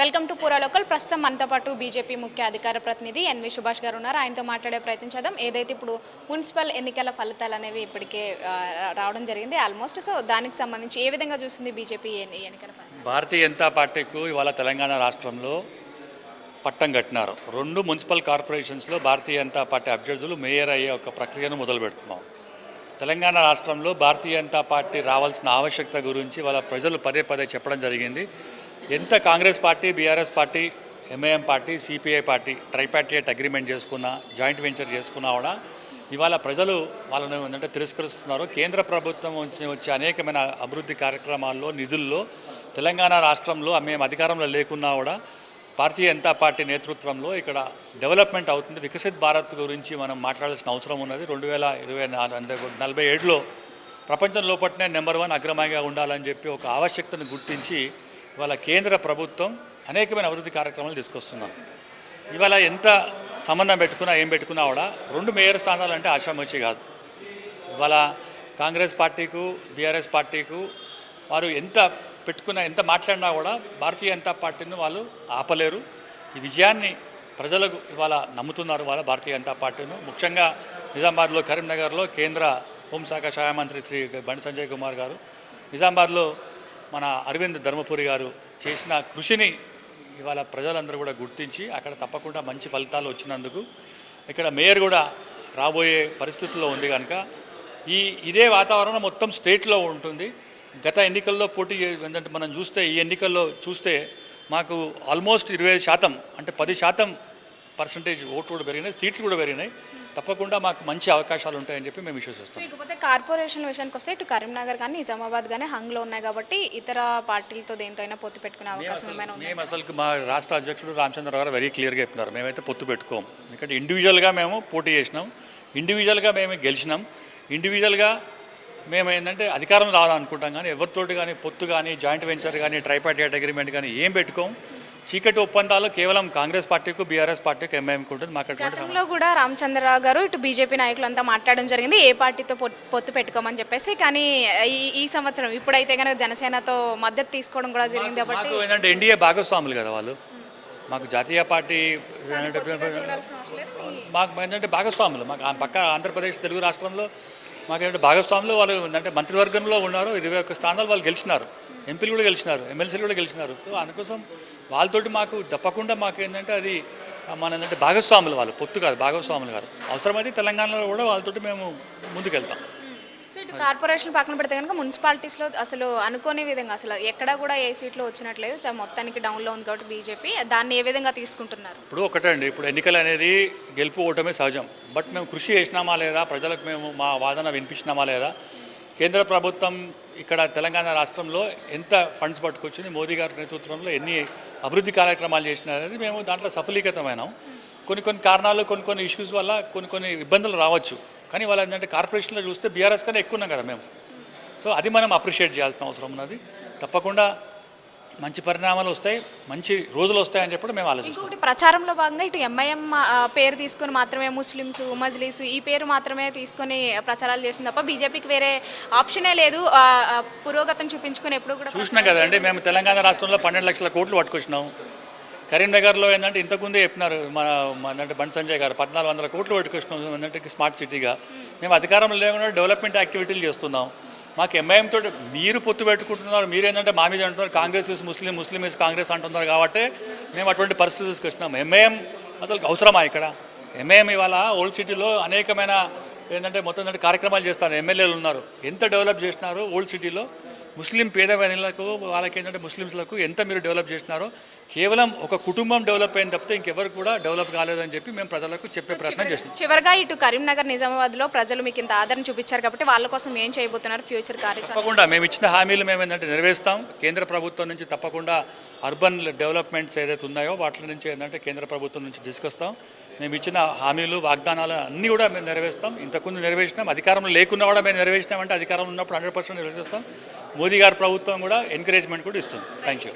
Welcome to పూరా local. ప్రస్తుతం మనతో పాటు బీజేపీ ముఖ్య అధికార ప్రతినిధి ఎన్వి సుభాష్ గారు ఉన్నారు. ఆయనతో మాట్లాడే ప్రయత్నం చేద్దాం. ఏదైతే ఇప్పుడు మున్సిపల్ ఎన్నికల ఫలితాలు అనేవి ఇప్పటికే రావడం జరిగింది ఆల్మోస్ట్. సో దానికి సంబంధించి ఏ విధంగా చూస్తుంది బీజేపీ ఎన్నికల భారతీయ జనతా పార్టీకు ఇవాళ తెలంగాణ రాష్ట్రంలో పట్టం కట్టినారు. రెండు మున్సిపల్ కార్పొరేషన్స్లో భారతీయ జనతా పార్టీ అభ్యర్థులు మేయర్ అయ్యే ఒక ప్రక్రియను మొదలు పెడుతున్నాం తెలంగాణ రాష్ట్రంలో భారతీయ జనతా పార్టీ రావాల్సిన ఆవశ్యకత గురించి వాళ్ళ ప్రజలు పదే పదే చెప్పడం జరిగింది. ఎంత Congress party BRS party MIM party CPI party tripartite agreement చేసుకున్నా జాయింట్ వెంచర్ చేసుకున్నా కూడా ఇవాళ ప్రజలు వాళ్ళను ఏంటంటే తిరస్కరిస్తున్నారు. కేంద్ర ప్రభుత్వం వచ్చే అనేకమైన అభివృద్ధి కార్యక్రమాల్లో నిధుల్లో తెలంగాణ రాష్ట్రంలో మేము అధికారంలో లేకున్నా కూడా భారతీయ జనతా పార్టీ నేతృత్వంలో ఇక్కడ డెవలప్మెంట్ అవుతుంది. వికసిత్ భారత్ గురించి మనం మాట్లాడాల్సిన అవసరం ఉన్నది. రెండు వేల ఇరవై నాలుగు నలభై ఏడులో ప్రపంచం లోపట్నే నెంబర్ వన్ అగ్రమంగా ఉండాలని చెప్పి ఒక ఆవశ్యకతను గుర్తించి ఇవాళ కేంద్ర ప్రభుత్వం అనేకమైన అభివృద్ధి కార్యక్రమాలు తీసుకొస్తున్నారు. ఇవాళ ఎంత సంబంధం పెట్టుకున్నా ఏం పెట్టుకున్నా కూడా రెండు మేయర్ స్థానాలు అంటే ఆశామర్చి కాదు. ఇవాళ కాంగ్రెస్ పార్టీకు బీఆర్ఎస్ పార్టీకు వారు ఎంత పెట్టుకున్న ఎంత మాట్లాడినా కూడా భారతీయ జనతా పార్టీని వాళ్ళు ఆపలేరు. ఈ విజయాన్ని ప్రజలకు ఇవాళ నమ్ముతున్నారు వాళ్ళ భారతీయ జనతా పార్టీను. ముఖ్యంగా నిజామాబాద్లో కరీంనగర్లో కేంద్ర హోంశాఖ సహాయ మంత్రి శ్రీ బండి సంజయ్ కుమార్ గారు. నిజామాబాద్లో మన అరవింద్ ధర్మపురి గారు చేసిన కృషిని ఇవాళ ప్రజలందరూ కూడా గుర్తించి అక్కడ తప్పకుండా మంచి ఫలితాలు వచ్చినందుకు ఇక్కడ మేయర్ కూడా రాబోయే పరిస్థితుల్లో ఉంది కనుక. ఈ ఇదే వాతావరణం మొత్తం స్టేట్లో ఉంటుంది. గత ఎన్నికల్లో పోటీ ఏంటంటే మనం చూస్తే ఈ ఎన్నికల్లో చూస్తే మాకు ఆల్మోస్ట్ ఇరవై శాతం అంటే పది శాతం పర్సంటేజ్ ఓట్లు కూడా పెరిగినాయి సీట్లు కూడా పెరిగినాయి. తప్పకుండా మాకు మంచి అవకాశాలు ఉంటాయని చెప్పి మేము విశ్వసిస్తాం. ఇకపోతే కార్పొరేషన్ విషయానికి వస్తే ఇటు కరీంనగర్ కానీ నిజామాబాద్ కానీ హంగ్లో ఉన్నాయి కాబట్టి ఇతర పార్టీలతో దేంతో అయినా పొత్తు పెట్టుకునే అవకాశం మేము అసలు మా రాష్ట్ర అధ్యక్షుడు రామచంద్ర గారు వెరీ క్లియర్గా చెప్తున్నారు మేమైతే పొత్తు పెట్టుకోం. ఎందుకంటే ఇండివిజువల్గా మేము పోటీ చేసినాం. ఇండివిజువల్గా మేము గెలిచినాం. ఇండివిజువల్గా మేము ఏంటంటే అధికారం రావాలనుకుంటాం కానీ ఎవరితోటి కానీ పొత్తు కానీ జాయింట్ వెంచర్ కానీ ట్రైపార్టీట్ అగ్రిమెంట్ కానీ ఏం పెట్టుకోం. చీకటి ఒప్పందాలు కేవలం కాంగ్రెస్ పార్టీకు బీఆర్ఎస్ పార్టీకి ఎంఐఎంకి ఉంటుంది. మాకు అటువంటి గతంలో కూడా రామచంద్రరావు గారు ఇటు బీజేపీ నాయకులంతా మాట్లాడడం జరిగింది. ఏ పార్టీతో పొత్తు పెట్టుకోమని చెప్పేసి కానీ ఈ ఈ సంవత్సరం ఇప్పుడైతే కనుక జనసేనతో మద్దతు తీసుకోవడం కూడా జరిగింది కాబట్టి ఏంటంటే ఎన్డీఏ భాగస్వాములు కదా వాళ్ళు. మాకు జాతీయ పార్టీ మాకు ఏంటంటే భాగస్వాములు. మాకు పక్క ఆంధ్రప్రదేశ్ తెలుగు రాష్ట్రంలో మాకు ఏంటంటే భాగస్వాములు వాళ్ళు అంటే మంత్రివర్గంలో ఉన్నారు ఇరవై ఒక్క స్థానాలు వాళ్ళు గెలిచినారు. ఎంపీలు కూడా గెలిచినారు ఎమ్మెల్సీలు కూడా గెలిచినారు. సో అందుకోసం వాళ్ళతోటి మాకు తప్పకుండా మాకు ఏంటంటే అది మన ఏంటంటే భాగస్వాములు వాళ్ళు పొత్తు కాదు భాగస్వాములు కాదు అవసరమైతే తెలంగాణలో కూడా వాళ్ళతోటి మేము ముందుకెళ్తాం. సో ఇటు కార్పొరేషన్ పక్కన పెడితే కనుక మున్సిపాలిటీస్లో అసలు అనుకోని విధంగా అసలు ఎక్కడ కూడా ఏ సీట్లో వచ్చినట్లేదు. మొత్తానికి డౌన్లో ఉంది కాబట్టి బీజేపీ దాన్ని ఏ విధంగా తీసుకుంటున్నారు? ఇప్పుడు ఒకటే అండి. ఇప్పుడు ఎన్నికలు అనేది గెలుపు ఓటమే సహజం. బట్ మేము కృషి చేసినామా లేదా? ప్రజలకు మేము మా వాదన వినిపించినామా లేదా? కేంద్ర ప్రభుత్వం ఇక్కడ తెలంగాణ రాష్ట్రంలో ఎంత ఫండ్స్ పట్టుకొచ్చింది? మోదీ గారి నేతృత్వంలో ఎన్ని అభివృద్ధి కార్యక్రమాలు చేసినారనేది మేము దాంట్లో సఫలీకృతమైనాం. కొన్ని కొన్ని కారణాలు కొన్ని కొన్ని ఇష్యూస్ వల్ల కొన్ని కొన్ని ఇబ్బందులు రావచ్చు. కానీ వాళ్ళు ఏంటంటే కార్పొరేషన్లో చూస్తే బీఆర్ఎస్ కన్నా ఎక్కువ ఉన్నాం కదా మేము. సో అది మనం అప్రిషియేట్ చేయాల్సిన అవసరం ఉన్నది. తప్పకుండా మంచి పరిణామాలు వస్తాయి మంచి రోజులు వస్తాయని చెప్పి మేము ఆలోచిస్తాం. ఇంకొకటి ప్రచారంలో భాగంగా ఇటు ఎంఐఎం పేరు తీసుకొని మాత్రమే ముస్లిమ్స్ మజ్లీస్ ఈ పేరు మాత్రమే తీసుకొని ప్రచారాలు చేసింది తప్ప బీజేపీకి వేరే ఆప్షనే లేదు. పురోగతిని చూపించుకొని ఎప్పుడు కూడా చూసినాం కదండి మేము తెలంగాణ రాష్ట్రంలో పన్నెండు లక్షల కోట్లు పట్టుకొచ్చినాం. కరీంనగర్లో ఏంటంటే ఇంతకుముందే చెప్పినారు మన అంటే బండి సంజయ్ గారు పద్నాలుగు వందల కోట్లు పెట్టుకొచ్చినాం ఏంటంటే స్మార్ట్ సిటీగా. మేము అధికారంలో లేకుండా డెవలప్మెంట్ యాక్టివిటీలు చేస్తున్నాం. మాకు ఎంఐఎం తోటి మీరు పొత్తు పెట్టుకుంటున్నారు మీరు ఏంటంటే మా మీద అంటున్నారు Congress is Muslim Muslim is Congress అంటున్నారు కాబట్టి మేము అటువంటి పరిస్థితి తీసుకొచ్చినాం. ఎంఐఎం అసలు అవసరమా ఇక్కడ? ఎంఐఎం ఇవాళ ఓల్డ్ సిటీలో అనేకమైన ఏంటంటే మొత్తం కార్యక్రమాలు చేస్తారు ఎమ్మెల్యేలు ఉన్నారు. ఎంత డెవలప్ చేస్తున్నారు ఓల్డ్ సిటీలో ముస్లిం పేద ప్రజలకు వాళ్ళకి ఏంటంటే ముస్లిమ్స్లకు ఎంత మీరు డెవలప్ చేసినారో కేవలం ఒక కుటుంబం డెవలప్ అయిన తప్పితే ఇంకెవరు కూడా డెవలప్ కాలేదని చెప్పి మేము ప్రజలకు చెప్పే ప్రయత్నం చేసినాం చివరిగా ఇటు కరీంనగర్ నిజామాబాద్లో ప్రజలు మీకు ఇంత ఆదరణ చూపించారు కాబట్టి వాళ్ళ కోసం ఏం చేయబోతున్నారు ఫ్యూచర్ కార్యాచరణ? తప్పకుండా మేము ఇచ్చిన హామీలు మేము ఏంటంటే నెరవేరుస్తాం. కేంద్ర ప్రభుత్వం నుంచి తప్పకుండా అర్బన్ డెవలప్మెంట్స్ ఏదైతే ఉన్నాయో వాటి నుంచి ఏంటంటే కేంద్ర ప్రభుత్వం నుంచి తీసుకొస్తాం. మేము ఇచ్చిన హామీలు వాగ్దానాలు అన్నీ కూడా మేము నెరవేరుస్తాం. ఇంతకుముందు నెరవేర్చినాం. అధికారంలో లేకున్నా కూడా మేము నెరవేర్చినామంటే అధికారంలో ఉన్నప్పుడు హండ్రెడ్ పర్సెంట్ నెరవేరుస్తాం మోదీ గారి ప్రభుత్వం కూడా ఎంకరేజ్మెంట్ కూడా ఇస్తుంది. Thank you